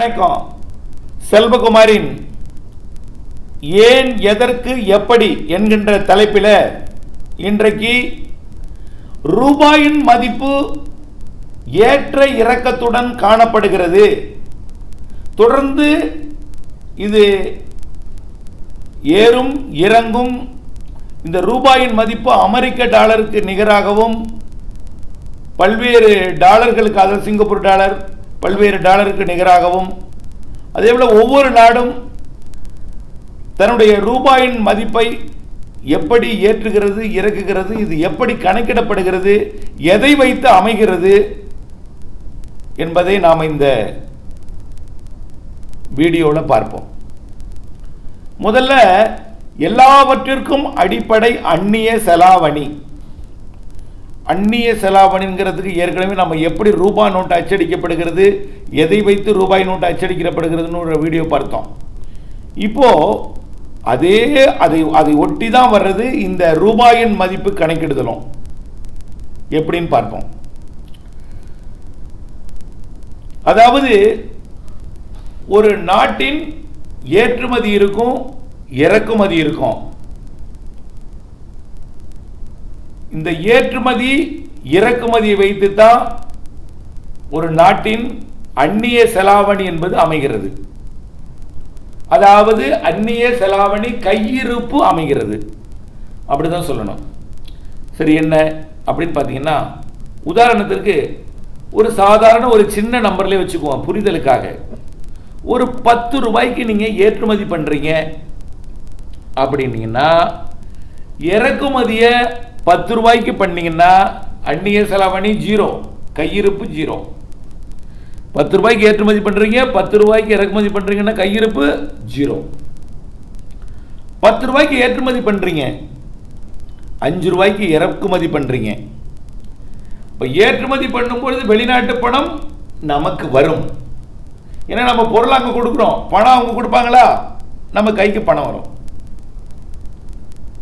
வணக்கம். செல்வகுமாரின் ஏன் எதற்கு எப்படி என்கின்ற தலைப்பில் இன்றைக்கு ரூபாயின் மதிப்பு ஏற்ற இறக்கத்துடன் காணப்படுகிறது. தொடர்ந்து இது ஏறும் இறங்கும் இந்த ரூபாயின் மதிப்பு அமெரிக்க டாலருக்கு நிகராகவும் பல்வேறு டாலர்களுக்கு அதாவது சிங்கப்பூர் டாலர் பல்வேறு டாலருக்கு நிகராகவும் அதே போல் ஒவ்வொரு நாடும் தன்னுடைய ரூபாயின் மதிப்பை எப்படி ஏற்றுகிறது இறக்குகிறது இது எப்படி கணக்கிடப்படுகிறது எதை வைத்து அமைகிறது என்பதை நாம் இந்த வீடியோவில் பார்ப்போம். முதல்ல எல்லாவற்றிற்கும் அடிப்படை அந்நிய செலாவணி. அந்நிய செலாவணிங்கிறதுக்கு ஏற்கனவே நம்ம எப்படி ரூபாய் நோட்டு அச்சடிக்கப்படுகிறது எதை வைத்து ரூபாய் நோட்டு அச்சடிக்கப்படுகிறதுன்னு ஒரு வீடியோ பார்த்தோம். இப்போது அதே அதை அதை ஒட்டி தான் வர்றது இந்த ரூபாயின் மதிப்பு கணக்கிடுதலும். எப்படின்னு பார்ப்போம். அதாவது ஒரு நாட்டின் ஏற்றுமதி இருக்கும் இறக்குமதி இருக்கும். இந்த ஏற்றுமதி இறக்குமதியை வைத்து தான் ஒரு நாட்டின் அந்நிய செலாவணி என்பது அமைகிறது. அதாவது அந்நிய செலாவணி கையிருப்பு அமைகிறது. அப்படிதான் சொல்லணும். சரி என்ன? அப்படின்னு பார்த்தீங்கன்னா உதாரணத்திற்கு ஒரு சாதாரண ஒரு சின்ன நம்பர்லேயே வச்சுக்குவோம் புரிதலுக்காக. ஒரு பத்து ரூபாய்க்கு நீங்கள் ஏற்றுமதி பண்ணுறீங்க அப்படின்னீங்கன்னா இறக்குமதியை பத்து ரூபாய்க்கு பண்ணீங்கன்னா அந்நிய செலாவணி ஜீரோ கையிருப்பு ஜீரோ. பத்து ரூபாய்க்கு ஏற்றுமதி பண்ணுறீங்க பத்து ரூபாய்க்கு இறக்குமதி பண்ணுறீங்கன்னா கையிருப்பு ஜீரோ. பத்து ரூபாய்க்கு ஏற்றுமதி பண்ணுறீங்க அஞ்சு ரூபாய்க்கு இறக்குமதி பண்ணுறீங்க இப்போ ஏற்றுமதி பண்ணும்பொழுது வெளிநாட்டு பணம் நமக்கு வரும். ஏன்னா நம்ம பொருள் அங்கே கொடுக்குறோம். பணம் அவங்க கொடுப்பாங்களா? நம்ம கைக்கு பணம் வரும்.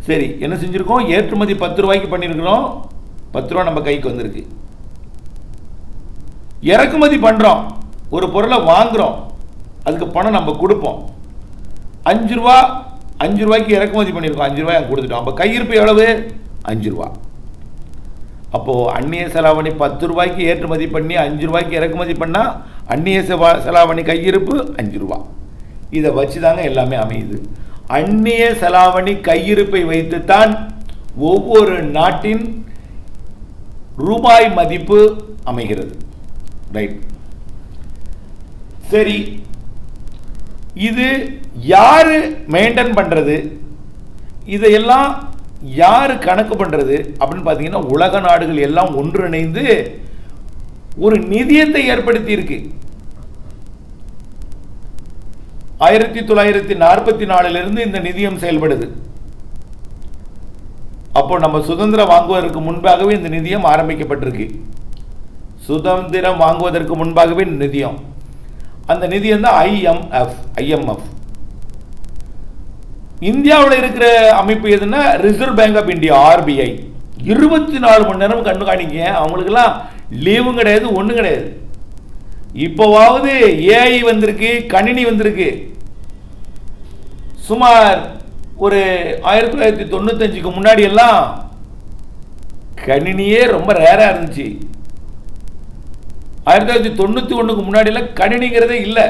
சரி என்ன செஞ்சுருக்கோம்? ஏற்றுமதி பத்து ரூபாய்க்கு பண்ணியிருக்கிறோம் பத்து ரூபா நம்ம கைக்கு வந்திருக்கு. இறக்குமதி பண்ணுறோம் ஒரு பொருளை வாங்குகிறோம் அதுக்கு பணம் நம்ம கொடுப்போம். அஞ்சு ரூபா அஞ்சு ரூபாய்க்கு இறக்குமதி பண்ணியிருக்கோம் அஞ்சு ரூபாய் கொடுத்துட்டோம். அப்போ கையிருப்பு எவ்வளவு? அஞ்சு ரூபா. அப்போது அந்நிய செலாவணி பத்து ரூபாய்க்கு ஏற்றுமதி பண்ணி அஞ்சு ரூபாய்க்கு இறக்குமதி பண்ணால் அந்நிய செவா செலாவணி கையிருப்பு அஞ்சு ரூபா. இதை வச்சு தாங்க எல்லாமே அமையுது. அந்நிய செலாவணி கையிருப்பை வைத்துத்தான் ஒவ்வொரு நாட்டின் ரூபாய் மதிப்பு அமைகிறது. ரைட் சரி. இது யாரு மெயின்டைன் பண்றது? இதையெல்லாம் யார் கணக்கு பண்றது? அப்படின்னு பார்த்தீங்கன்னா உலக நாடுகள் எல்லாம் ஒன்றிணைந்து ஒரு நிதியத்தை ஏற்படுத்தி இருக்கு ஆயிரத்தி தொள்ளாயிரத்தி நாற்பத்தி நாலுலேருந்து இந்த நிதியம் செயல்படுது. அப்போ நம்ம சுதந்திரம் வாங்குவதற்கு முன்பாகவே இந்த நிதியம் ஆரம்பிக்கப்பட்டிருக்கு. சுதந்திரம் வாங்குவதற்கு முன்பாகவே இந்த நிதியம். அந்த நிதியம் தான் ஐஎம்எஃப் ஐஎம்எஃப் இந்தியாவில் இருக்கிற அமைப்பு எதுன்னா Reserve Bank of India RBI இருபத்தி நாலு மணி நேரம் கண்காணிக்க அவங்களுக்கெல்லாம் லீவும் கிடையாது ஒன்றும் கிடையாது. இப்போவாவது ஏஐ வந்திருக்கு கணினி வந்திருக்கு. சுமார் ஒரு ஆயிரத்தி தொள்ளாயிரத்தி தொண்ணூத்தஞ்சுக்கு முன்னாடி எல்லாம் கணினியே ரொம்ப ரேராக இருந்துச்சு. ஆயிரத்தி தொள்ளாயிரத்தி தொண்ணூற்றி ஒன்றுக்கு முன்னாடியெல்லாம் கணினிங்கிறதே இல்லை.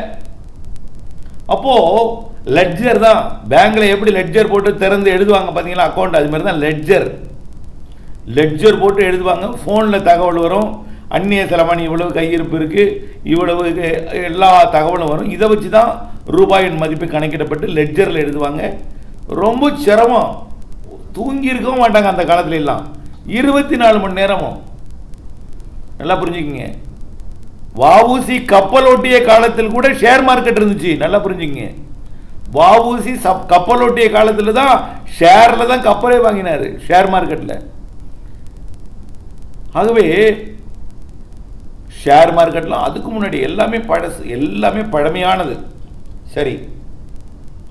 அப்போது லெட்ஜர் தான். பேங்க்கில் எப்படி லெட்ஜர் போட்டு திறந்து எழுதுவாங்க பார்த்தீங்களா அக்கௌண்ட் அது மாதிரி தான் லெட்ஜர் லெட்ஜர் போட்டு எழுதுவாங்க. ஃபோனில் தகவல் வரும். அந்நிய செலவாணி இவ்வளவு கையிருப்பு இருக்குது இவ்வளவு எல்லா தகவலும் வரும். இதை வச்சு தான் ரூபாயின் மதிப்பு கணக்கிடப்பட்டு லெட்ஜரில் எழுதுவாங்க. ரொம்ப சிரமம். தூங்கி இருக்கவும் மாட்டாங்க அந்த காலத்துல எல்லாம். இருபத்தி நாலு மணி நேரமும். நல்லா புரிஞ்சுக்கிங்க. வஉசி கப்பலோட்டிய காலத்தில் கூட ஷேர் மார்க்கெட் இருந்துச்சு. நல்லா புரிஞ்சுக்கிங்க. வாவூசி சப் கப்பலோட்டிய காலத்தில் தான் ஷேரில் தான் கப்பலே வாங்கினார். ஷேர் மார்க்கெட்டில் ஆகவே ஷேர் மார்க்கெட்லாம் அதுக்கு முன்னாடி எல்லாமே பழசு எல்லாமே பழமையானது. சரி.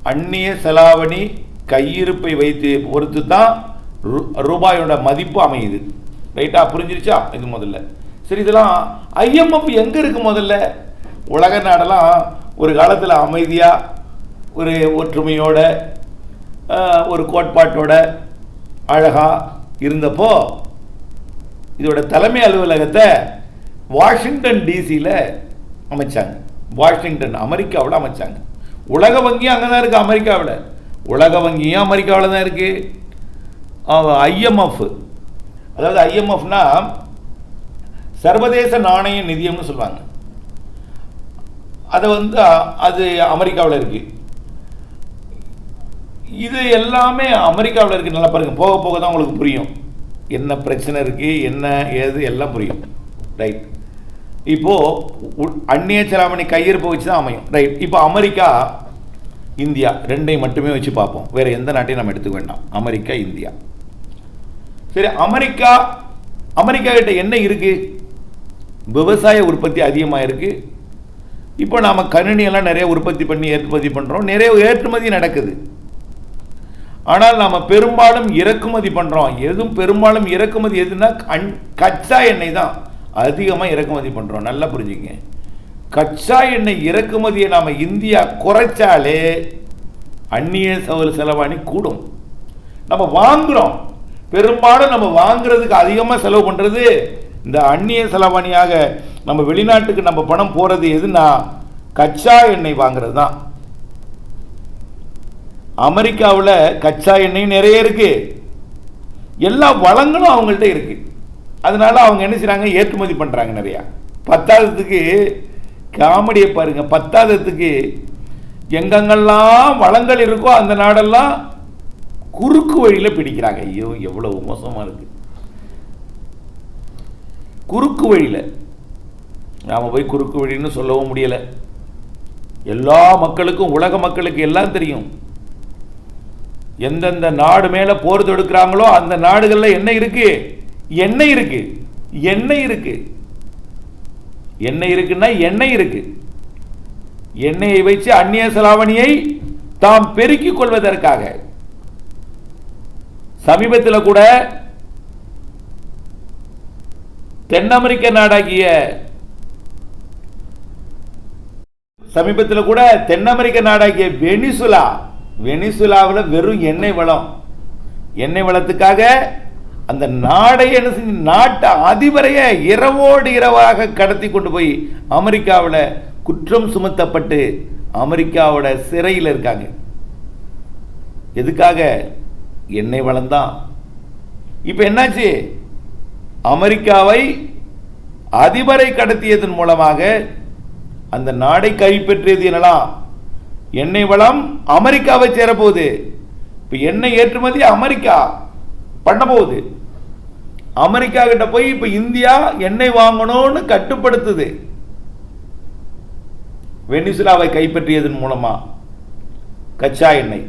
அந்நிய செலாவணி கையிருப்பை வைத்து பொறுத்து தான் ரூ- ரூபாயோட மதிப்பு அமையுது. ரைட்டாக புரிஞ்சிருச்சா? இது முதல்ல. சரி இதெல்லாம் ஐஎம்எஃப் எங்கே இருக்கு முதல்ல? உலக நாடெல்லாம் ஒரு காலத்தில் அமைதியாக ஒரு ஒற்றுமையோட ஒரு கோட்பாட்டோட அழகாக இருந்தப்போ இதோட தலைமை அலுவலகத்தை வாஷிங்டன் டிசியில் அமைச்சாங்க. வாஷிங்டன் அமெரிக்காவில் அமைச்சாங்க. உலக வங்கியும் அங்கே தான் இருக்குது அமெரிக்காவில். உலக வங்கியும் அமெரிக்காவில் தான் இருக்குது ஐஎம்எஃப் அதாவது ஐஎம்எஃப்னா சர்வதேச நாணய நிதியம்னு சொல்லுவாங்க. அதை வந்து அது அமெரிக்காவில் இருக்குது இது எல்லாமே அமெரிக்காவில் இருக்குது நல்லா பாருங்க. போக போக தான் உங்களுக்கு புரியும். என்ன பிரச்சனை இருக்குது என்ன ஏது எல்லாம் புரியும். ரைட் இப்போது உ- அந்நிய செலாவணி கையிருப்பு வச்சு தான் அமையும். ரைட் இப்போ அமெரிக்கா இந்தியா ரெண்டையும் மட்டுமே வச்சு பார்ப்போம். வேறு எந்த நாட்டையும் நம்ம எடுத்துக்க வேண்டாம். America India. சரி அமெரிக்கா அமெரிக்கா கிட்ட என்ன இருக்குது விவசாய உற்பத்தி அதிகமாக இருக்குது இப்போ நாம் கணினியெல்லாம் நிறைய உற்பத்தி பண்ணி ஏற்றுமதி பண்ணுறோம் நிறைய ஏற்றுமதி நடக்குது. ஆனால் நாம் பெரும்பாலும் இறக்குமதி பண்ணுறோம் எதுவும் பெரும்பாலும் இறக்குமதி எதுனா கண் கச்சா எண்ணெய் தான். அதிகமாக இறக்குமதி பண்ணுறோம் நல்லா புரிஞ்சுங்க கச்சா எண்ணெய் இறக்குமதியை நாம் இந்தியா குறைச்சாலே அந்நிய செலவு செலவாணி கூடும். நம்ம வாங்குறோம். பெரும்பாலும் நம்ம வாங்குறதுக்கு அதிகமாக செலவு பண்ணுறது இந்த அந்நிய செலவாணியாக நம்ம வெளிநாட்டுக்கு நம்ம பணம் போகிறது எதுனா கச்சா எண்ணெய் வாங்குறது தான். அமெரிக்காவில் கச்சா எண்ணெய் நிறைய இருக்குது எல்லா வளங்களும் அவங்கள்ட்ட இருக்குது அதனால அவங்க என்ன செய்கிறாங்க ஏற்றுமதி பண்ணுறாங்க நிறையா. பத்தாததுக்கு காமெடியை பாருங்க. பத்தாததுக்கு எங்கெங்கெல்லாம் வளங்கள் இருக்கோ அந்த நாடெல்லாம் குறுக்கு வழியில் பிடிக்கிறாங்க. ஐயோ எவ்வளவு மோசமாக இருக்கு. குறுக்கு வழியில். நாம் போய் குறுக்கு வழின்னு சொல்லவும் முடியலை. எல்லா மக்களுக்கும் உலக மக்களுக்கு எல்லாம் தெரியும். எந்தெந்த நாடு மேலே போர் தொடுக்கிறாங்களோ அந்த நாடுகளில் என்ன இருக்கு? எண்ணெய் இருக்கு. எண்ணெய் இருக்கு. எண்ணெய் இருக்குன்னா எண்ணெய் இருக்கு. எண்ணெயை வைத்து அந்நிய செலாவணியை தாம் பெருக்கிக் கொள்வதற்காக. சமீபத்தில் கூட தென் அமெரிக்க நாடாகிய சமீபத்தில் கூட தென் அமெரிக்க நாடாகிய வெனிசுலா வெனிசுலாவில் வெறும் எண்ணெய் வளம். எண்ணெய் வளத்துக்காக அந்த நாடை என்ன செஞ்சு நாட்டு அதிபரைய இரவோடு இரவாக கடத்தி கொண்டு போய் அமெரிக்காவில் குற்றம் சுமத்தப்பட்டு அமெரிக்காவோட சிறையில் இருக்காங்க. எதுக்காக? எண்ணெய் வளம் தான். இப்போ என்னாச்சு? அமெரிக்காவை அதிபரை கடத்தியதன் மூலமாக அந்த நாடை கைப்பற்றியது என்னலாம் எண்ணெய் வளம் அமெரிக்காவை சேரப்போகுது. இப்போ எண்ணெய் ஏற்றுமதி அமெரிக்கா. பண்ண போகுது அமெரிக்கா கிட்ட போய் இப்போ இந்தியா எண்ணெய் வாங்கணும்னு கட்டுப்படுத்துது. வெனிசுலாவை கைப்பற்றியதன் மூலமா கச்சா எண்ணெய்.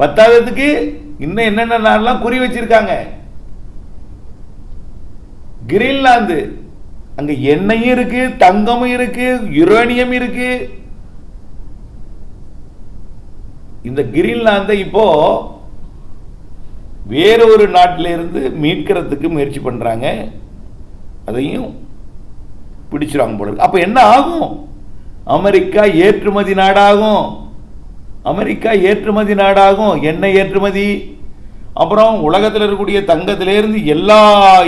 பத்தாவதுக்கு இன்னும் என்னென்ன நாள்லாம் குறி வச்சிருக்காங்க? கிரீன்லாந்து. அங்க எண்ணெயும் இருக்கு தங்கமும் இருக்கு யுரேனியம் இருக்கு. இந்த கிரீன்லாந்தை இப்போ வேற ஒரு நாட்டிலிருந்து மீட்கிறதுக்கு முயற்சி பண்ணுறாங்க அதையும் பிடிச்சிருவாங்க போல அப்போ என்ன ஆகும்? அமெரிக்கா ஏற்றுமதி நாடாகும். அமெரிக்கா ஏற்றுமதி நாடாகும். எண்ணெய் ஏற்றுமதி? அப்புறம் உலகத்தில் இருக்கக்கூடிய தங்கத்திலேருந்து எல்லா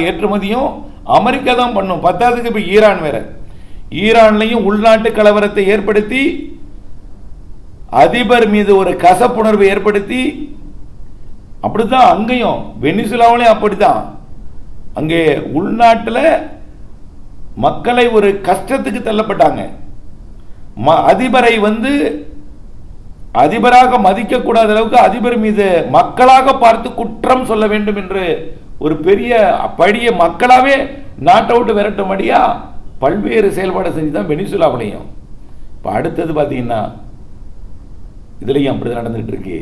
ஏற்றுமதியும் அமெரிக்கா தான் பண்ணும். பத்தாவதுக்கு இப்போ ஈரான் வேற. ஈரான்லையும் உள்நாட்டு கலவரத்தை ஏற்படுத்தி அதிபர் மீது ஒரு கசப்புணர்வை ஏற்படுத்தி அப்படி தான் அங்கேயும் வெனிசுலாவிலையும் அப்படித்தான். அங்கே உள்நாட்டில் மக்களை ஒரு கஷ்டத்துக்கு தள்ளப்பட்டாங்க. ம- அதிபரை வந்து அதிபராக மதிக்கக்கூடாத அளவுக்கு அதிபர் மீது மக்களாக பார்த்து குற்றம் சொல்ல வேண்டும் என்று ஒரு பெரிய படிய மக்களாகவே நாட்டை விட்டு விரட்டும்படியா பல்வேறு செயல்பாடு செஞ்சு தான் வெனிசுலாவிலையும். இப்போ அடுத்தது பார்த்தீங்கன்னா இதுலையும் அப்படி நடந்துகிட்டு இருக்கு.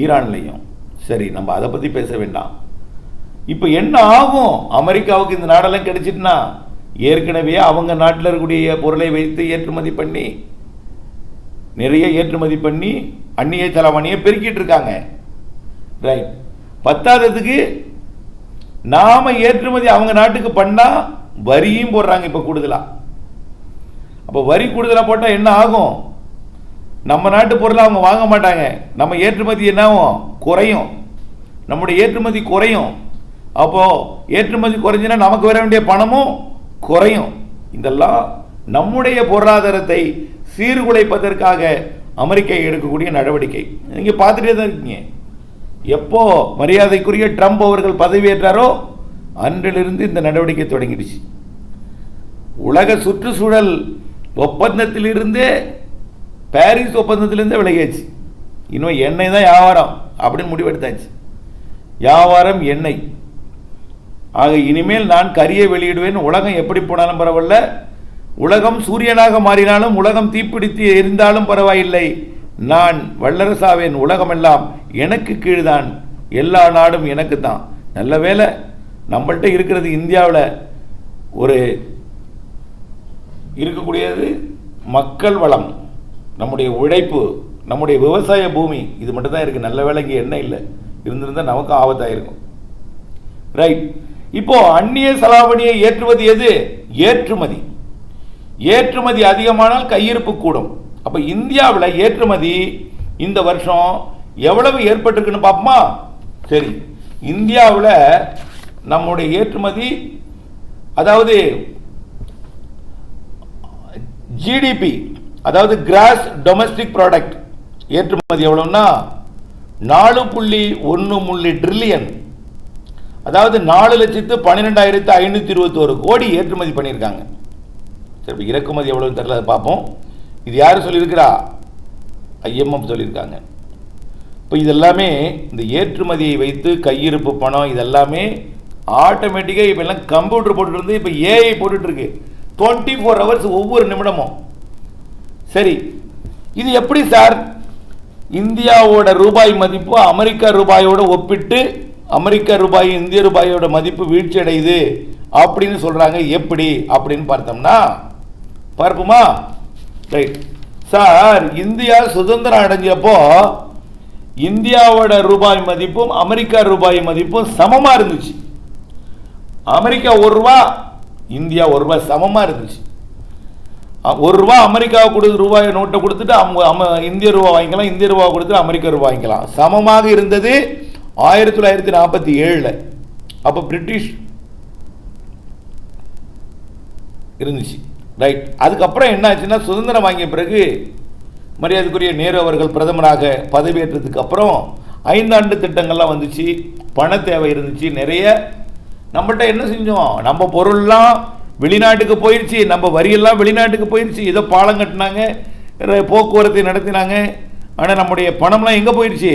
ஈரான்லையும். சரி நம்ம அதை பற்றி பேச வேண்டாம். இப்போ என்ன ஆகும்? அமெரிக்காவுக்கு இந்த நாடெல்லாம் கிடைச்சிட்டுனா ஏற்கனவே அவங்க நாட்டில் இருக்கக்கூடிய பொருளை வைத்து ஏற்றுமதி பண்ணி நிறைய ஏற்றுமதி பண்ணி அந்நிய செலவணியை பெருக்கிட்டு இருக்காங்க. ரைட் பத்தாததுக்கு நாம் ஏற்றுமதி அவங்க நாட்டுக்கு பண்ணால் வரியும் போடுறாங்க இப்போ கூடுதலாக அப்போ வரி கூடுதலாக போட்டால் என்ன ஆகும்? நம்ம நாட்டு பொருளை அவங்க வாங்க மாட்டாங்க. நம்ம ஏற்றுமதி என்னாகும் குறையும். நம்முடைய ஏற்றுமதி குறையும். அப்போது ஏற்றுமதி குறைஞ்சுன்னா நமக்கு வர வேண்டிய பணமும் குறையும். இதெல்லாம் நம்முடைய பொருளாதாரத்தை சீர்குலைப்பதற்காக அமெரிக்கா எடுக்கக்கூடிய நடவடிக்கை. நீங்கள் பார்த்துட்டே தான் இருக்கீங்க. எப்போ மரியாதைக்குரிய ட்ரம்ப் அவர்கள் பதவியேற்றாரோ அன்றிலிருந்து இந்த நடவடிக்கை தொடங்கிடுச்சு. உலக சுற்றுச்சூழல் ஒப்பந்தத்திலிருந்தே பாரிஸ் ஒப்பந்தத்திலேருந்தே விலகியாச்சு. இன்னும் எண்ணெய் தான் வியாபாரம் அப்படின்னு முடிவெடுத்தாச்சு. வியாபாரம் எண்ணெய். ஆக இனிமேல் நான் கரியை வெளியிடுவேன் உலகம் எப்படி போனாலும் பரவாயில்ல. உலகம் சூரியனாக மாறினாலும் உலகம் தீப்பிடித்து எரிந்தாலும் பரவாயில்லை. நான் வல்லரசாவேன் உலகமெல்லாம் எனக்கு கீழ்தான். எல்லா நாடும் எனக்கு தான் நல்ல வேளை நம்மள்கிட்ட இருக்கிறது இந்தியாவில் ஒரு இருக்கக்கூடியது மக்கள் வளம். நம்முடைய உழைப்பு நம்முடைய விவசாய பூமி இது மட்டும்தான் இருக்குது நல்ல வேலைக்கு என்ன இல்லை. இருந்திருந்தால் நமக்கு ஆபத்தாக இருக்கும். ரைட் இப்போ அந்நிய செலாவணியை ஏற்றுவது எது? ஏற்றுமதி. ஏற்றுமதி அதிகமானால் கையிருப்பு கூடும். அப்போ இந்தியாவில் ஏற்றுமதி இந்த வருஷம் எவ்வளவு ஏற்பட்டிருக்குன்னு பார்ப்போமா? சரி. இந்தியாவில் நம்முடைய ஏற்றுமதி அதாவது ஜிடிபி அதாவது கிராஸ் டொமஸ்டிக் ப்ராடக்ட் ஏற்றுமதி எவ்வளோன்னா நாலு புள்ளி ஒன்று முள்ளி ட்ரில்லியன் அதாவது நாலு லட்சத்து பன்னிரெண்டாயிரத்து ஐநூற்றி இருபத்தோரு கோடி ஏற்றுமதி பண்ணியிருக்காங்க. சரி இப்போ இறக்குமதி எவ்வளோன்னு தெரில அதை பார்ப்போம். இது யார் சொல்லியிருக்கிறா? ஐஎம்எஃப் சொல்லியிருக்காங்க. இப்போ இதெல்லாமே இந்த ஏற்றுமதியை வைத்து கையிருப்பு பணம் இதெல்லாமே ஆட்டோமேட்டிக்காக இப்போ எல்லாம் கம்ப்யூட்டர் போட்டுட்டு இருந்து இப்போ ஏஐ போட்டுட்ருக்கு டுவெண்ட்டி ஃபோர் ஹவர்ஸ் ஒவ்வொரு நிமிடமும். சரி இது எப்படி சார்? இந்தியாவோட ரூபாய் மதிப்பு அமெரிக்கா ரூபாயோட ஒப்பிட்டு அமெரிக்க ரூபாய் இந்திய ரூபாயோட மதிப்பு வீழ்ச்சி அடையுது அப்படின்னு சொல்கிறாங்க எப்படி? அப்படின்னு பார்த்தோம்னா பார்ப்போமா? ரைட் சார் இந்தியா சுதந்திரம் அடைஞ்சப்போ இந்தியாவோட ரூபாய் மதிப்பும் அமெரிக்கா ரூபாய் மதிப்பும் சமமாக இருந்துச்சு. அமெரிக்கா ஒரு ரூபா இந்தியா ஒரு ரூபாய் சமமாக இருந்துச்சு. ஒரு ரூபா அமெரிக்காவை கொடுத்து ரூபாய் நோட்டை கொடுத்துட்டு அவங்க அம இந்திய ரூபா வாங்கிக்கலாம் இந்திய ரூபா கொடுத்துட்டு அமெரிக்க ரூபா வாங்கிக்கலாம். சமமாக இருந்தது ஆயிரத்தி தொள்ளாயிரத்தி நாற்பத்தி ஏழில். அப்போ பிரிட்டிஷ் இருந்துச்சு. ரைட் அதுக்கப்புறம் என்ன ஆச்சுன்னா சுதந்திரம் வாங்கிய பிறகு மரியாதைக்குரிய நேரு அவர்கள் பிரதமராக பதவியேற்றதுக்கு அப்புறம் ஐந்தாண்டு திட்டங்கள்லாம் வந்துச்சு. பண தேவை இருந்துச்சு. நிறைய நம்மகிட்ட என்ன செஞ்சோம்? நம்ம பொருள்லாம் வெளிநாட்டுக்கு போயிடுச்சு நம்ம வரியெல்லாம் வெளிநாட்டுக்கு போயிடுச்சு ஏதோ பாலம் கட்டினாங்க போக்குவரத்தை நடத்தினாங்க ஆனால் நம்முடைய பணம்லாம் எங்கே போயிடுச்சு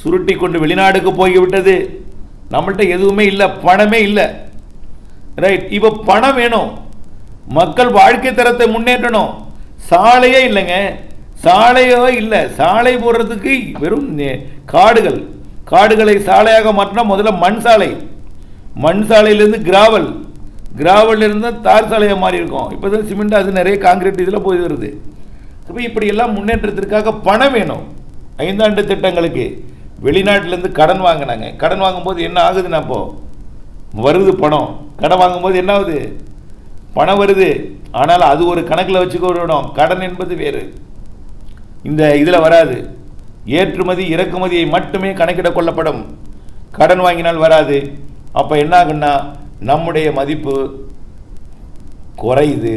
சுருட்டி கொண்டு வெளிநாடுக்கு போய்விட்டது நம்மள்கிட்ட எதுவுமே இல்லை பணமே இல்லை. ரைட் இப்போ பணம் வேணும். மக்கள் வாழ்க்கை தரத்தை முன்னேற்றணும். சாலையே இல்லைங்க. சாலையோ இல்லை. சாலை போடுறதுக்கு வெறும் காடுகள். காடுகளை சாலையாக மாற்றினா முதல்ல மண் சாலை. மண் சாலையிலேருந்து கிராவல் கிராவல் இருந்தால் தார் சாலையாக மாறி இருக்கும். இப்போ தான் சிமெண்ட் அது நிறைய காங்கிரீட் இதில் போய் வருது. அப்போ இப்படி எல்லாம் முன்னேற்றத்திற்காக பணம் வேணும். ஐந்தாண்டு திட்டங்களுக்கு. வெளிநாட்டிலேருந்து கடன் வாங்கினாங்க. கடன் வாங்கும்போது என்ன ஆகுதுன்னா அப்போது வருது பணம். கடன் வாங்கும்போது என்ன ஆகுது? பணம் வருது. ஆனால் அது ஒரு கணக்கில் வச்சுக்கணும் கடன் என்பது வேறு. இந்த இதில் வராது. ஏற்றுமதி இறக்குமதியை மட்டுமே கணக்கிட கொள்ளப்படும். கடன் வாங்கினால் வராது. அப்போ என்ன ஆகுன்னா நம்முடைய மதிப்பு குறையுது.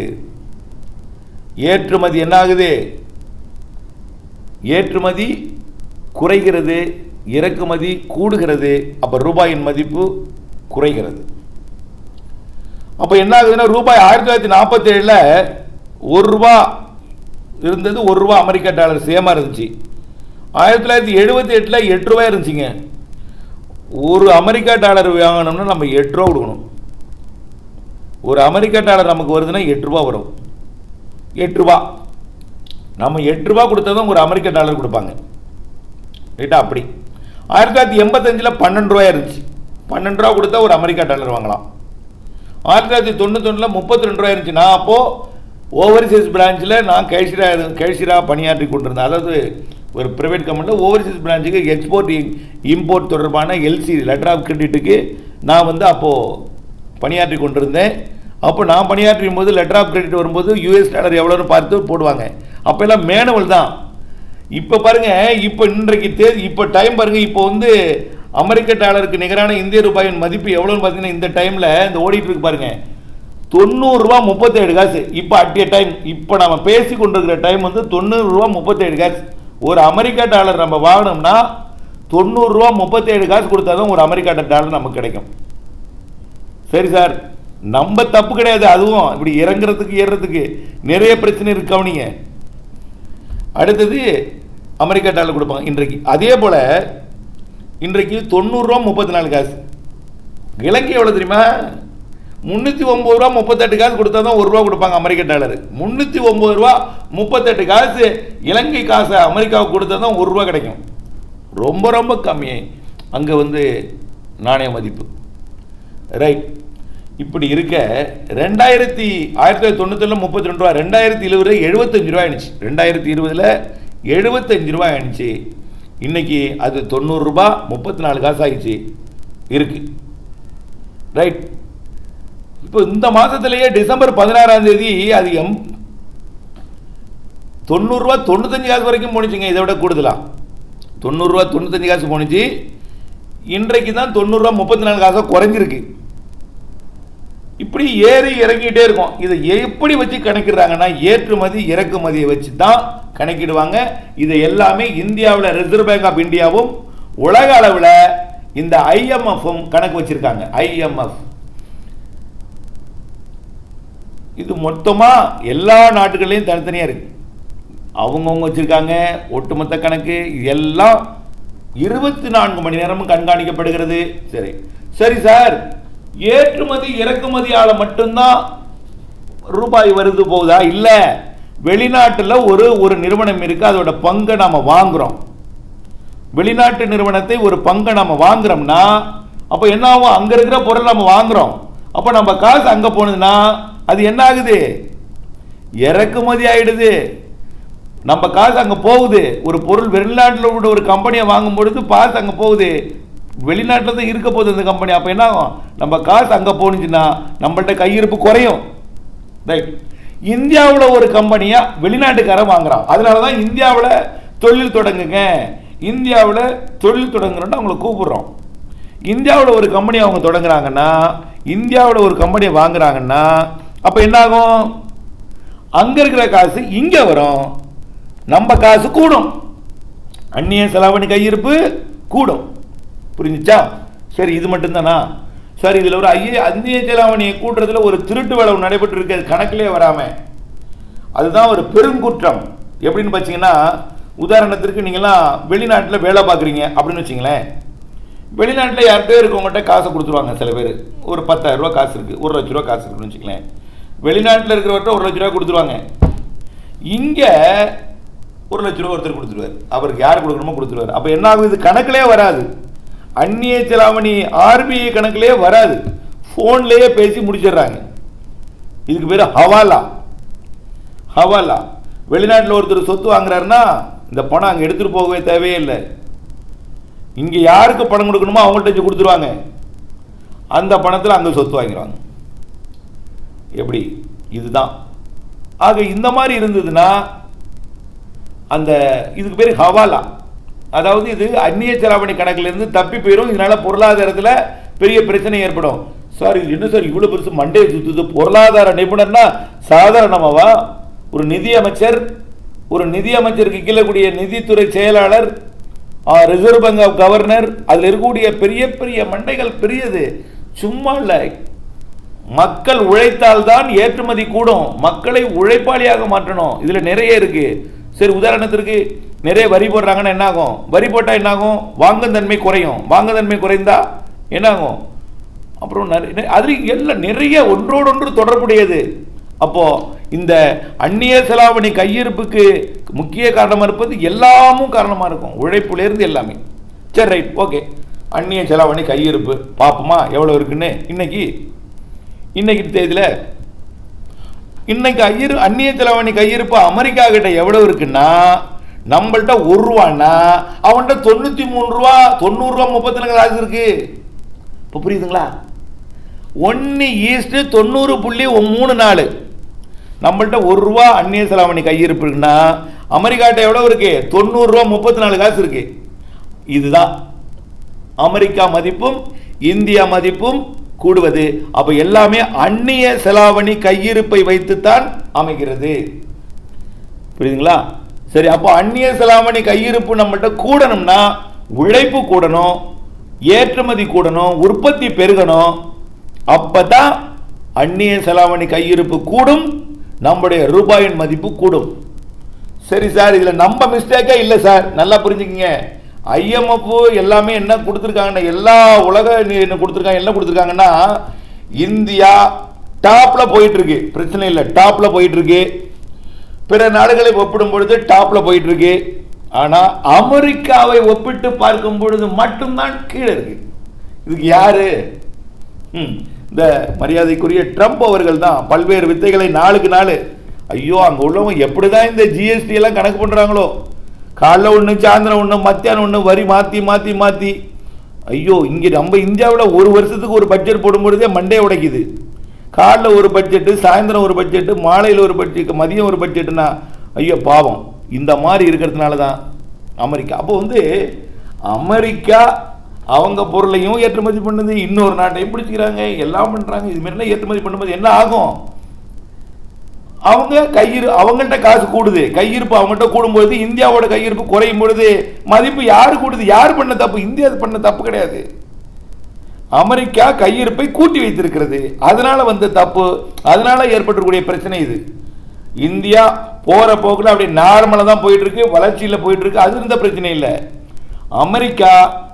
ஏற்றுமதி என்ன ஆகுது ஏற்றுமதி குறைகிறது இறக்குமதி கூடுகிறது. அப்போ ரூபாயின் மதிப்பு குறைகிறது. அப்போ என்ன ஆகுதுன்னா ரூபாய் ஆயிரத்தி தொள்ளாயிரத்தி நாற்பத்தேழில் ஒரு ரூபா இருந்தது ஒரு ரூபா அமெரிக்க டாலர் சேமாக இருந்துச்சு. ஆயிரத்தி தொள்ளாயிரத்தி எழுபத்தி எட்டில் எட்டு ரூபாய் இருந்துச்சுங்க. ஒரு அமெரிக்கா டாலர் வாங்கணும்னா நம்ம எட்டு ரூபா கொடுக்கணும். ஒரு அமெரிக்கா டாலர் நமக்கு வருதுன்னா எட்டு ரூபா வரும். எட்டு ரூபா. நம்ம எட்டு ரூபா கொடுத்ததும் ஒரு அமெரிக்க டாலர் கொடுப்பாங்க. ரைட்டா? அப்படி. ஆயிரத்தி தொள்ளாயிரத்தி எண்பத்தஞ்சில் பன்னெண்டு ரூபாய் இருந்துச்சு. பன்னெண்டு ரூபா கொடுத்தா ஒரு அமெரிக்கா டாலர் வாங்கலாம். ஆயிரத்தி தொள்ளாயிரத்தி தொண்ணூத்தொன்னில் முப்பத்தி ரெண்டு ரூபாய் இருந்துச்சு. நான் அப்போது ஓவர்சீஸ் பிரான்ச்சில் நான் கேஷிரா கேஷிரா பணியாற்றி கொண்டிருந்தேன். அதாவது ஒரு ப்ரைவேட் கம்பெனியில் ஓவர்சீஸ் பிரான்ச்சுக்கு எக்ஸ்போர்ட் இம்போர்ட் தொடர்பான எல்சி லெட்டர் ஆஃப் கிரெடிட்டுக்கு நான் வந்து அப்போது பணியாற்றி கொண்டிருந்தேன். அப்போ நான் பணியாற்றும் போது லெட்டர் ஆஃப் கிரெடிட் வரும்போது யூஎஸ் டாலர் எவ்வளோன்னு பார்த்து போடுவாங்க. அப்போ எல்லாம் மேனுவல் தான். இப்போ பாருங்க இப்போ இன்றைக்கு தேதி இப்போ டைம் பாருங்கள் இப்போ வந்து அமெரிக்க டாலருக்கு நிகரான இந்திய ரூபாயின் மதிப்பு எவ்வளோன்னு பார்த்தீங்கன்னா இந்த டைமில் இந்த ஓடிட்டு இருக்கு பாருங்கள் தொண்ணூறுரூவா முப்பத்தேழு காசு. இப்போ அட்டிய டைம் இப்போ நம்ம பேசி கொண்டிருக்கிற டைம் வந்து தொண்ணூறுரூவா முப்பத்தேழு காசு. ஒரு அமெரிக்கா டாலர் நம்ம வாங்கினோம்னா தொண்ணூறுரூவா முப்பத்தேழு காசு கொடுத்தா தான் ஒரு அமெரிக்கா டாலர் நமக்கு கிடைக்கும். சரி சார் நம்ம தப்பு கிடையாது அதுவும் இப்படி இறங்குறதுக்கு ஏறுறதுக்கு நிறைய பிரச்சனை இருக்கு கவனிங்க. அடுத்தது அமெரிக்கா டாலர் கொடுப்பாங்க இன்றைக்கு. அதே போல் இன்றைக்கு தொண்ணூறுரூவா முப்பத்தி நாலு காசு. இலங்கை எவ்வளோ தெரியுமா? முந்நூற்றி ஒம்பது ரூபா முப்பத்தெட்டு காசு கொடுத்தா தான் ஒரு ரூபா கொடுப்பாங்க அமெரிக்க டாலர் முந்நூற்றி ஒம்பது ரூபா முப்பத்தெட்டு காசு இலங்கை காசை அமெரிக்காவுக்கு கொடுத்தா தான் ஒரு ரூபா கிடைக்கும். ரொம்ப ரொம்ப கம்மி அங்கே வந்து நாணய மதிப்பு. ரைட் இப்படி இருக்க ரெண்டாயிரத்தி ஆயிரத்தி தொள்ளாயிரத்தி தொண்ணூற்றில் முப்பத்தி ரெண்டு ரூபா ரெண்டாயிரத்தி இருபது எழுபத்தஞ்சு ரூபா ஆயிடுச்சு. ரெண்டாயிரத்தி இருபதில் எழுபத்தஞ்சு ரூபா ஆயிடுச்சு. இன்னைக்கு அது தொண்ணூறுரூபா முப்பத்தி நாலு காசு ஆயிடுச்சு இருக்கு. ரைட் இப்போ இந்த மாதத்திலேயே டிசம்பர் பதினாறாம் தேதி அது எம் தொண்ணூறுரூவா தொண்ணூத்தஞ்சு காசு வரைக்கும் போணுச்சுங்க. இதை விட கூடுதலாம் தொண்ணூறுரூவா தொண்ணூத்தஞ்சு காசு போணுச்சு. இன்றைக்கு தான் தொண்ணூறுரூவா முப்பத்தி நாலு காசாக குறைஞ்சிருக்கு. இப்படி ஏறி இறங்கிட்டே இருக்கும். இதை எப்படி வச்சு கணக்கிடுறாங்கன்னா ஏற்றுமதி இறக்குமதியை வச்சு தான் கணக்கிடுவாங்க. இதை எல்லாமே இந்தியாவில் ரிசர்வ் பேங்க் ஆஃப் இந்தியாவும் உலக அளவில் இந்த ஐஎம்எஃப்பும் கணக்கு வச்சிருக்காங்க. ஐஎம்எஃப் இது மொத்தமாக எல்லா நாட்டுகள்லையும் தனித்தனியாக இருக்கு. அவங்கவுங்க வச்சிருக்காங்க ஒட்டுமொத்த கணக்கு. இது எல்லாம் இருபத்தி நான்கு மணி நேரமும் கண்காணிக்கப்படுகிறது. சரி. சரி சார். ஏற்றுமதி இறக்குமதியால் மட்டும்தான் ரூபாய் வருது போகுதா? இல்லை. வெளிநாட்டில் ஒரு ஒரு நிறுவனம் இருக்குது அதோட பங்கை நாம் வாங்குகிறோம் வெளிநாட்டு நிறுவனத்தை ஒரு பங்கை நம்ம வாங்குறோம்னா அப்போ என்ன ஆகும் அங்கே இருக்கிற பொருள் நம்ம வாங்குகிறோம் அப்போ நம்ம காசு அங்கே போனதுன்னா அது என்ன ஆகுது இறக்குமதி ஆகிடுது நம்ம காசு அங்கே போகுது. ஒரு பொருள் வெளிநாட்டில் உள்ள ஒரு கம்பெனியை வாங்கும் பொழுது காசு அங்கே போகுது. வெளிநாட்டில் தான் இருக்க போகுது இந்த கம்பெனி அப்போ என்ன ஆகும்? நம்ம காசு அங்கே போணுச்சுன்னா நம்மள்ட்ட கையிருப்பு குறையும். ரைட் இந்தியாவில் ஒரு கம்பெனியாக வெளிநாட்டுக்காரன் வாங்குறான். அதனால தான் இந்தியாவில் தொழில் தொடங்குங்க. இந்தியாவில் தொழில் தொடங்குறோன்னு அவங்கள கூப்பிடுறோம். இந்தியாவில் ஒரு கம்பெனி அவங்க தொடங்குறாங்கன்னா இந்தியாவில் ஒரு கம்பெனியை வாங்குறாங்கன்னா அப்போ என்னாகும் அங்கே இருக்கிற காசு இங்கே வரும். நம்ம காசு கூடும். அந்நிய செலவணி கையிருப்பு கூடும். புரிஞ்சிச்சா? சரி இது மட்டும்தானா? சரி இதில் ஒரு ஐய அந்நிய செலாவணியை கூட்டுறதுல ஒரு திருட்டு வேலை நடைபெற்று இருக்கு கணக்கிலே வராம. அதுதான் ஒரு பெருங்குற்றம். எப்படின்னு பார்த்தீங்கன்னா உதாரணத்திற்கு நீங்களாம் வெளிநாட்டில் வேலை பார்க்குறீங்க அப்படின்னு வச்சிங்களேன். வெளிநாட்டில் யார்கிட்டயோ இருக்கவங்கள்ட்ட காசை கொடுத்துருவாங்க சில பேர். ஒரு பத்தாயிரம் ரூபா காசு இருக்குது ஒரு லட்ச ரூபா காசு இருக்குன்னு வச்சுக்கலேன் வெளிநாட்டில் இருக்கிறவர்கிட்ட ஒரு லட்ச ரூபா கொடுத்துருவாங்க. இங்கே ஒரு லட்ச ரூபா ஒருத்தர் கொடுத்துருவார். அவருக்கு யார் கொடுக்கணுமோ கொடுத்துருவார். அப்போ என்ன ஆகுது? இது கணக்கிலே வராது. அந்நிய செலாவணி ஆர்பிஐ கணக்கிலே வராது. ஃபோன்லேயே பேசி முடிச்சிடுறாங்க. இதுக்கு பேர் ஹவாலா. ஹவாலா. வெளிநாட்டில் ஒருத்தர் சொத்து வாங்குறாருன்னா இந்த பணம் அங்கே எடுத்துகிட்டு போகவே தேவையே இல்லை இங்கே யாருக்கு பணம் கொடுக்கணுமோ அவங்கள்ட்ட வச்சு கொடுத்துருவாங்க. அந்த பணத்தில் அங்கே சொத்து வாங்கிடுவாங்க. எப்படி? இதுதான். ஆக இந்த மாதிரி இருந்ததுன்னா அந்த இதுக்கு பேர் ஹவாலா. அதாவது இது அந்நிய செலாவணி கணக்கிலிருந்து தப்பி போயிடும் இதனால் பொருளாதாரத்தில் பெரிய பிரச்சனை ஏற்படும். சார் இது என்ன சார் இவ்வளோ பெருசு மண்டே சுத்துது? பொருளாதார நிபுணர்னா சாதாரணமாவா? ஒரு நிதியமைச்சர் ஒரு நிதியமைச்சருக்கு கீழே கூடிய நிதித்துறை செயலாளர் ரிசர்வ் பேங்க் ஆஃப் கவர்னர் அதில் இருக்கக்கூடிய பெரிய பெரிய மண்டைகள் பெரியது. சும்மா இல்லை. மக்கள் உழைத்தால்தான் ஏற்றுமதி கூடும். மக்களை உழைப்பாளியாக மாற்றணும். இதில் நிறைய இருக்குது சரி உதாரணத்திற்கு நிறைய வரி போடுறாங்கன்னா என்னாகும்? வரி போட்டால் என்னாகும்? ஆகும் தன்மை குறையும். வாங்கும் தன்மை குறைந்தா என்னாகும்? அப்புறம் நிறைய அது எல்லாம் நிறைய ஒன்றோடொன்று தொடர்புடையது. அப்போது இந்த அந்நிய செலாவணி கையிருப்புக்கு முக்கிய காரணமாக இருப்பது எல்லாமும் காரணமாக இருக்கும். உழைப்புலேருந்து எல்லாமே. சரி ரைட் ஓகே அந்நிய செலாவணி கையிருப்பு பார்ப்போமா எவ்வளோ இருக்குன்னு? இன்னைக்கு இன்னைக்கு தேதியில் இன்னைக்கு ஐயர் அந்நிய செலவணி கையிருப்பு அமெரிக்கா கிட்ட எவ்வளவு இருக்குன்னா நம்மள்ட்ட ஒரு ரூபான்னா அவன்கிட்ட தொண்ணூற்றி மூணு ரூபா தொண்ணூறு ரூபா முப்பத்தி நாலு காசு இருக்கு. இப்போ புரியுதுங்களா? ஒன்று ஈஸ்ட்டு தொண்ணூறு புள்ளி மூணு நாலு. நம்மள்ட்ட ஒரு ரூபா அந்நிய செலாவணி கையிருப்பு இருக்குன்னா அமெரிக்காட்ட எவ்வளோ இருக்கு? தொண்ணூறுரூவா முப்பத்தி நாலு காசு இருக்கு. இதுதான். அமெரிக்கா மதிப்பும் இந்தியா மதிப்பும் கூடுவது. அப்போ எல்லாமே அந்நிய செலாவணி கையிருப்பை வைத்துத்தான் அமைகிறது. புரியுதுங்களா? சரி அப்போ அந்நிய செலாவணி கையிருப்பு நம்மகிட்ட கூடணும்னா உழைப்பு கூடணும் ஏற்றுமதி கூடணும் உற்பத்தி பெருகணும். அப்பதான் அந்நிய செலாவணி கையிருப்பு கூடும் நம்முடைய ரூபாயின் மதிப்பு கூடும். சரி சார் இதில் நம்ம மிஸ்டேக்கே இல்லை சார். நல்லா புரிஞ்சுக்கிங்க. ஐஎம்எஃப் எல்லாமே என்ன கொடுத்துருக்காங்கன்னா எல்லா உலக என்ன கொடுத்துருக்காங்க என்ன கொடுத்துருக்காங்கன்னா இந்தியா டாப்பில் போயிட்டுருக்கு. பிரச்சனை இல்லை டாப்பில் போயிட்டுருக்கு. பிற நாடுகளை ஒப்பிடும் பொழுது டாப்பில் போயிட்டுருக்கு. ஆனால் அமெரிக்காவை ஒப்பிட்டு பார்க்கும் பொழுது மட்டும்தான் கீழே இருக்கு. இதுக்கு யாரு? ம், இந்த மரியாதைக்குரிய ட்ரம்ப் அவர்கள் தான். பல்வேறு வித்தைகளை நாளுக்கு நாள். ஐயோ அங்கே உள்ளவங்க எப்படி தான் இந்த ஜிஎஸ்டி எல்லாம் கணக்கு பண்ணுறாங்களோ காலைல ஒன்று சாயந்தரம் ஒன்று மத்தியானம் ஒன்று வரி மாற்றி மாற்றி மாற்றி ஐயோ இங்கே நம்ம இந்தியாவில் ஒரு வருஷத்துக்கு ஒரு பட்ஜெட் போடும்பொழுதே மண்டே உடைக்குது. காலைல ஒரு பட்ஜெட்டு சாயந்தரம் ஒரு பட்ஜெட்டு மாலையில் ஒரு பட்ஜெட் மதியம் ஒரு பட்ஜெட்டுனா ஐயோ பாவம். இந்த மாதிரி இருக்கிறதுனால தான் அமெரிக்கா. அப்போ வந்து அமெரிக்கா அவங்க பொருளையும் ஏற்றுமதி பண்ணுது இன்னொரு நாட்டையும் பிடிச்சிக்கிறாங்க எல்லாம் பண்ணுறாங்க இதுமாரிலாம் ஏற்றுமதி பண்ணும்போது என்ன ஆகும்? அவங்க கையிரு அவங்கள்ட்ட காசு கூடுது. கையிருப்பு அவங்கள்ட்ட கூடும்பொழுது இந்தியாவோட கையிருப்பு குறையும் பொழுது மதிப்பு யார் கூடுது? யார் பண்ண தப்பு? இந்தியா பண்ண தப்பு கிடையாது. அமெரிக்கா கையிருப்பை கூட்டி வைத்திருக்கிறது. அதனால வந்த தப்பு அதனால ஏற்பட்டிருக்கக்கூடிய பிரச்சனை இது. இந்தியா போகிற போக்கில் அப்படியே நார்மலாக தான் போயிட்டுருக்கு வளர்ச்சியில் போயிட்டுருக்கு அது இருந்த பிரச்சனை இல்லை. அமெரிக்கா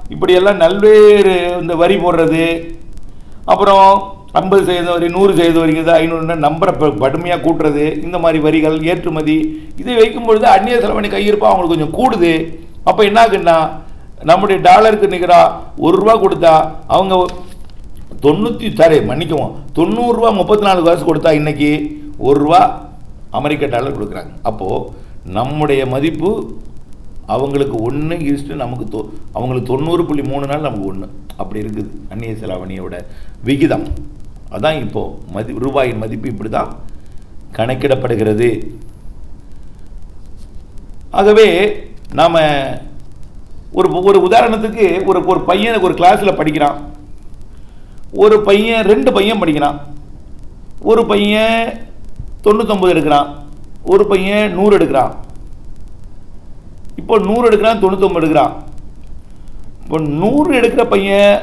இப்படியெல்லாம் நல்வேறு இந்த வரி போடுறது அப்புறம் ஐம்பது சதவீதம் வரி நூறு சதவீதம் வரைக்கும் ஐநூறு நம்பரை கடுமையாக கூட்டுறது இந்த மாதிரி வரிகள் ஏற்றுமதி இதை வைக்கும் பொழுது அந்நிய செலவணி கையிருப்பாக அவங்களுக்கு கொஞ்சம் கூடுது. அப்போ என்ன ஆகுன்னா நம்முடைய டாலருக்கு நிற்கிறா ஒரு ரூபா கொடுத்தா அவங்க தொண்ணூற்றி சாரி மன்னிக்குவோம் தொண்ணூறுரூவா முப்பத்தி நாலு காசு கொடுத்தா இன்றைக்கி ஒரு ரூபா அமெரிக்க டாலர் கொடுக்குறாங்க. அப்போது நம்முடைய மதிப்பு அவங்களுக்கு ஒன்று ஈஸ்ட்டு நமக்கு தொ அவங்களுக்கு தொண்ணூறு புள்ளி மூணு நாள் நமக்கு ஒன்று அப்படி இருக்குது. அந்நிய செலாவணியோட விகிதம். அதான் இப்போது மதி ரூபாயின் மதிப்பு இப்படி தான் கணக்கிடப்படுகிறது. ஆகவே நாம் ஒரு ஒரு உதாரணத்துக்கு ஒரு ஒரு பையன் ஒரு கிளாஸில் படிக்கிறான். ஒரு பையன் ரெண்டு பையன் படிக்கிறான். ஒரு பையன் தொண்ணூத்தொம்பது எடுக்கிறான். ஒரு பையன் நூறு எடுக்கிறான். இப்போ நூறு எடுக்கிறான் தொண்ணூத்தொம்பது எடுக்கிறான். இப்போ நூறு எடுக்கிற பையன்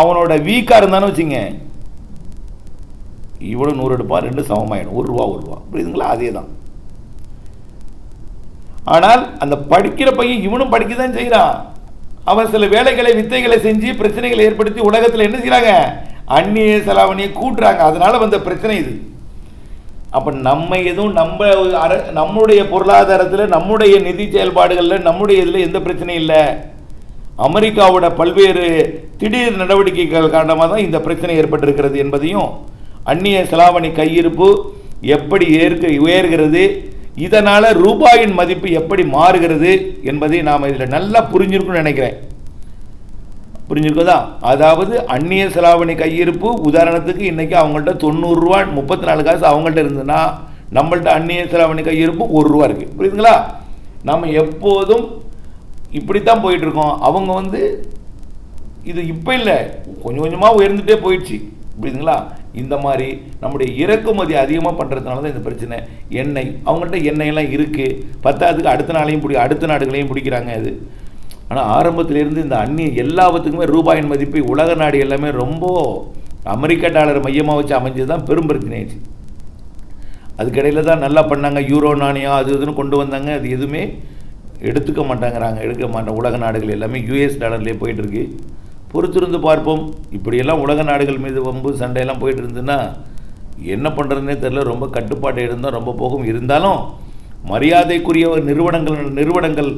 அவனோட வீக்காக இருந்தானு வச்சுங்க. இவ்வளோ நூறு எடுப்பான் ரெண்டு சமமாயிடும். ஒரு ரூபா ஒரு ரூபா. புரியுதுங்களா? அதே தான் ஆனால் அந்த படிக்கிற பையன் இவனும் படிக்க தான் செய்கிறான் அவன் சில வேலைகளை வித்தைகளை செஞ்சு பிரச்சனைகளை ஏற்படுத்தி உலகத்தில் என்ன செய்கிறாங்க அந்நிய செலாவணியை கூட்டுறாங்க. அதனால வந்த பிரச்சனை இது. அப்போ நம்ம எதுவும் நம்ம அர நம்முடைய பொருளாதாரத்தில் நம்முடைய நிதி செயல்பாடுகளில் நம்முடைய இதில் எந்த பிரச்சனையும் இல்லை. அமெரிக்காவோட பல்வேறு திடீர் நடவடிக்கைகள் காரணமாக தான் இந்த பிரச்சனை ஏற்பட்டிருக்கிறது என்பதையும் அந்நிய செலாவணி கையிருப்பு எப்படி ஏற்க உயர்கிறது இதனால் ரூபாயின் மதிப்பு எப்படி மாறுகிறது என்பதை நாம் இதில் நல்லா புரிஞ்சிருக்கும்னு நினைக்கிறேன். புரிஞ்சுக்கோதா அதாவது அந்நிய செலாவணி கையிருப்பு உதாரணத்துக்கு இன்றைக்கி அவங்கள்ட்ட தொண்ணூறுரூவா முப்பத்தி நாலு காசு அவங்கள்ட்ட இருந்ததுன்னா நம்மள்ட்ட அந்நிய செலாவணி கையிருப்பு ஒரு ரூபா இருக்குது புரியுதுங்களா? நம்ம எப்போதும் இப்படி தான் போயிட்டுருக்கோம். அவங்க வந்து இது இப்போ இல்லை கொஞ்சம் கொஞ்சமாக உயர்ந்துகிட்டே போயிடுச்சு. புரியுதுங்களா? இந்த மாதிரி நம்முடைய இறக்குமதி அதிகமாக பண்ணுறதுனால தான் இந்த பிரச்சனை. எண்ணெய் அவங்கள்ட்ட எண்ணெயெல்லாம் இருக்குது பத்தாவதுக்கு அடுத்த நாளையும் பிடி அடுத்த நாடுகளையும் பிடிக்கிறாங்க அது. ஆனால் ஆரம்பத்திலிருந்து இந்த அந்நிய எல்லாத்துக்குமே ரூபாயின் மதிப்பு உலக நாடு எல்லாமே ரொம்ப அமெரிக்க டாலர் மையமாக வச்சு அமைஞ்சது தான் பெரும் பிரச்சனையாச்சு அதுக்கடையில் தான் நல்லா பண்ணாங்க யூரோ நாணயம் அது இதுன்னு கொண்டு வந்தாங்க. அது எதுவுமே எடுத்துக்க மாட்டாங்கிறாங்க எடுக்க மாட்டாங்க உலக நாடுகள் எல்லாமே யூஎஸ் டாலர்லேயே போயிட்டுருக்கு. பொறுத்திருந்து பார்ப்போம். இப்படியெல்லாம் உலக நாடுகள் மீது வம்பு சண்டையெல்லாம் போயிட்டு இருந்ததுன்னா என்ன பண்ணுறதுனே தெரில ரொம்ப கட்டுப்பாடு இருந்தால் ரொம்ப போகும். இருந்தாலும் மரியாதைக்குரிய நிறுவனங்கள் நிறுவனங்கள்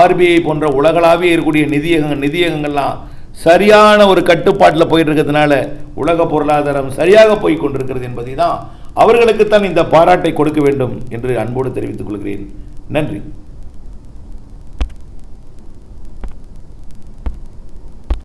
ஆர்பிஐ போன்ற உலகளாவிய இருக்கக்கூடிய நிதியகங்கள் நிதியகங்கள்லாம் சரியான ஒரு கட்டுப்பாட்டில் போயிட்டு இருக்கிறதுனால உலக பொருளாதாரம் சரியாக போய் கொண்டிருக்கிறது என்பதை தான் அவர்களுக்குத்தான் இந்த பாராட்டை கொடுக்க வேண்டும் என்று அன்போடு தெரிவித்துக் கொள்கிறேன். நன்றி.